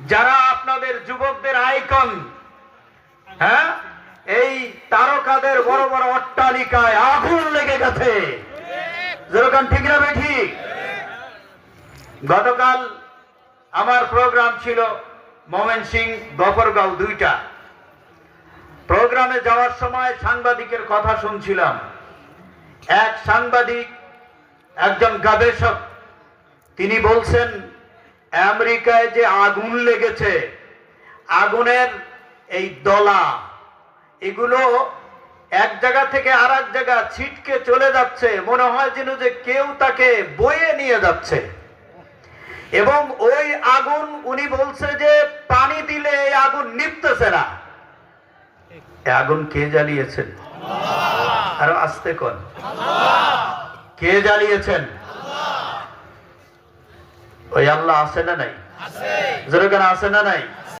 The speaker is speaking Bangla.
যারা আপনাদের যুবকদের আইকন হ্যাঁ? এই তারকাদের বড় বড় অট্টালিকায় আগুন লেগে গেছে। যেরকম ঠিক না ঠিক গতকাল আমার প্রোগ্রাম ছিল মোমেন সিং গফরগাঁও দুইটা। প্রোগ্রামে যাওয়ার সময় সাংবাদিকের কথা শুনছিলাম। এক সাংবাদিক, একজন গবেষক, তিনি বলছেন আমেরিকায় যে আগুন লেগেছে, আগুনের এই দলা, এগুলো এক জায়গা থেকে আর এক জায়গা ছিটকে চলে যাচ্ছে। মনে হয় যেন যে কেউ তাকে বয়ে নিয়ে যাচ্ছে। এবং ওই আগুন, উনি বলছে যে, পানি দিলে এই আগুন নিপতেছে না। আগুন কে জ্বালিয়েছেন? আরও আস্তে কন। কে জ্বালিয়েছেন? ওই আল্লাহ আছে না নাই? যেরকম আছে না নাই?